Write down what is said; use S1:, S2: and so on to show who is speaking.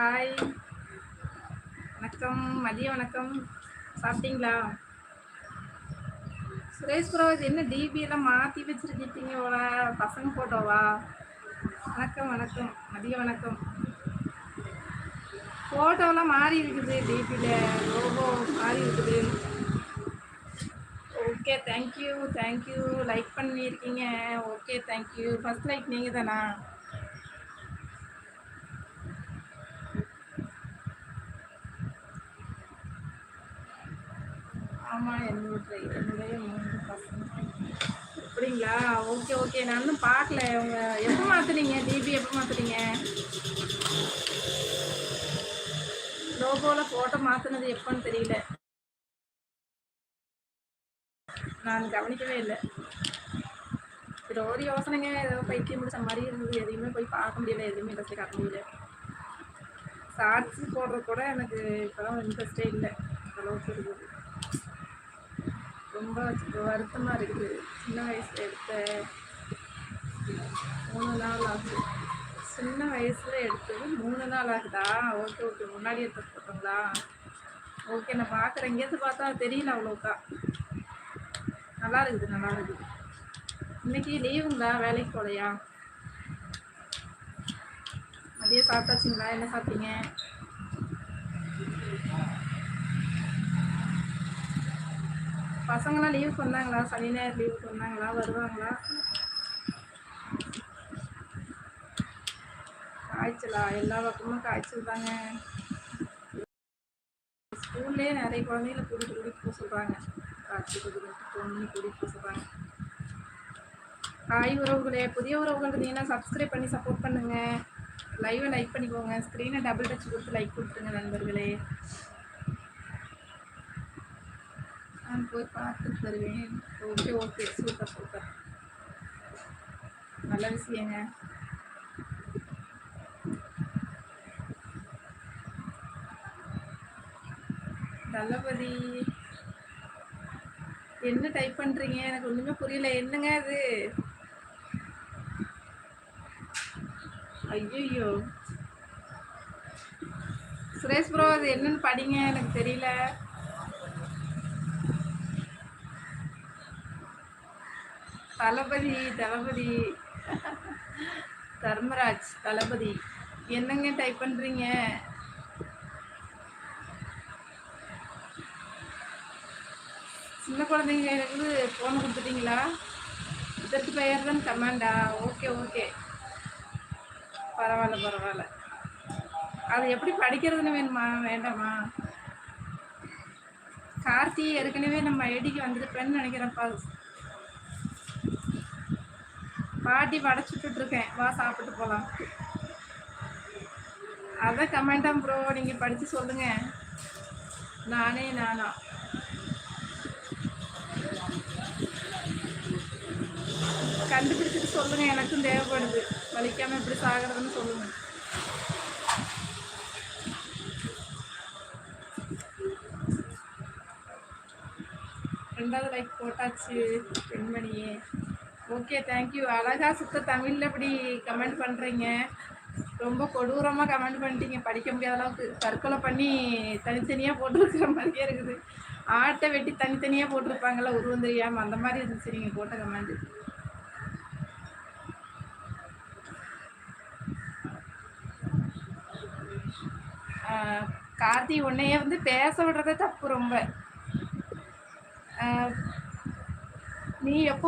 S1: Hi வணக்கம். மதிய வணக்கம். சாப்பிட்டீங்களா? சுரேஷ் புரோஹித் என்ன டிபியெல்லாம் மாற்றி வச்சுருக்கீங்க போல? பசங்க ஃபோட்டோவா வணக்கம் வணக்கம். மதிய வணக்கம். ஃபோட்டோலாம் மாறி இருக்குது டிபியில் லோகோ மாறி இருக்குது. Okay thank you thank you like பண்ணியிருக்கீங்க. Okay thank you first like நீங்கள் தானா ஆமாம் என்னுடைய என்னுடைய மூன்று பசங்க. அப்படிங்களா? Okay okay. நான் இன்னும் பார்க்கல. உங்க எப்போ மாற்றுறீங்க டிபி எப்போ மாற்றுறீங்க லோகோவில் ஃபோட்டோ மாற்றினது எப்போன்னு தெரியல. நான் கவனிக்கவே இல்லை. சரி ஒரு யோசனைங்க. ஏதோ பைத்தியம் முடிச்ச மாதிரி இருந்தது. எதையுமே போய் பார்க்க முடியல. எதுவுமே இன்ட்ரெஸ்ட் காட்ட முடியல. ஷார்ட்ஸ் போடுறது கூட எனக்கு இப்போதான் இன்ட்ரெஸ்டே இல்லை. அளவுக்கு இருக்குது. ரொம்ப வருத்தமாக இருக்குது சின்ன வயசில் எடுத்த மூணு நாள் ஆகுது சின்ன வயசில் எடுத்தது மூணு நாள் ஆகுதா? Okay okay. முன்னாடி எடுத்து போட்டோங்களா? ஓகே நான் பார்க்குறேன் எங்கேருந்து பார்த்தா தெரியல அவ்வளோக்கா. நல்லா இருக்குது நல்லா இருக்குது. இன்னைக்கு லீவுங்களா வேலைக்கு போகலையா மதியம் சாப்பிட்டாச்சுங்களா? என்ன சாப்பிட்டீங்க? பசங்களாம் லீவுக்கு வந்தாங்களா சனி ஞாயிறு லீவுக்கு வந்தாங்களா வருவாங்களா? காய்ச்சலா? எல்லா பக்கமும் காய்ச்சல் தாங்க. ஸ்கூல்லேயே நிறைய குழந்தைங்கள கூட்டிகிட்டு கூட்டிகிட்டு போக சொல்கிறாங்க காய்ச்சல் பொண்ணு கூட்டிகிட்டு போக சொல்கிறாங்க ஹாய் உறவுகளே புதிய உறவுகள் இருந்தீங்கன்னா சப்ஸ்கிரைப் பண்ணி சப்போர்ட் பண்ணுங்கள் லைவை லைக் பண்ணிக்கோங்க. ஸ்க்ரீனை டபுள் டச் கொடுத்து லைக் கொடுத்துருங்க நண்பர்களே. நான் போய் பார்த்து தருவேன் ஓகே ஓகே சூப்பர் சூப்பர் நல்ல விஷயங்க. தளபதி என்ன டைப் பண்ணுறீங்க எனக்கு ஒன்றுமே புரியல. என்னங்க அது? ஐயோ சுரேஷ் ப்ரோ அது என்னன்னு படிங்க. எனக்கு தெரியல. தளபதி தளபதி. தர்மராஜ் தளபதி. என்னங்க டைப் பண்ணுறீங்க சின்ன குழந்தைங்க எனக்கு ஃபோன் கொடுத்துட்டீங்களா? இதற்கு பெயர் தான் கமாண்டா. ஓகே ஓகே பரவாயில்ல பரவாயில்ல. அது எப்படி படிக்கிறதுன்னு வேணுமா? வேண்டாமா? கார்த்தி ஏற்கனவே நம்ம ஐடிக்கு வந்துருப்பேன்னு நினைக்கிறேன்ப்பா. பாட்டி வடைச்சுட்டு இருக்கேன் வா சாப்பிட்டு போகலாம் அதான் கமெண்டாம் ப்ரோ நீங்கள் படித்து சொல்லுங்கள் நானே நானா. கண்டுபிடிச்சிட்டு சொல்லுங்கள் எனக்கும் தேவைப்படுது. வலிக்காமல் எப்படி சாகிறதுன்னு சொல்லுங்கள் ரெண்டாவது லைக் போட்டாச்சு பெண்மணியே. ஓகே தேங்க்யூ அழகாக சுத்த தமிழில் இப்படி கமெண்ட் பண்ணுறீங்க ரொம்ப கொடூரமாக கமெண்ட் பண்ணிட்டீங்க. படிக்க முடியாத அளவுக்கு தற்கொலை பண்ணி தனித்தனியாக போட்டிருக்கிற மாதிரியே இருக்குது. ஆட்டை வெட்டி தனித்தனியாக போட்டிருப்பாங்கள்ல உருவம் தெரியாமல் அந்த மாதிரி இருந்துச்சு. நீங்கள் போட்ட கமெண்ட் கார்த்தி உன்னையே வந்து பேச விடுறதே தப்பு ரொம்ப. நீ எப்போ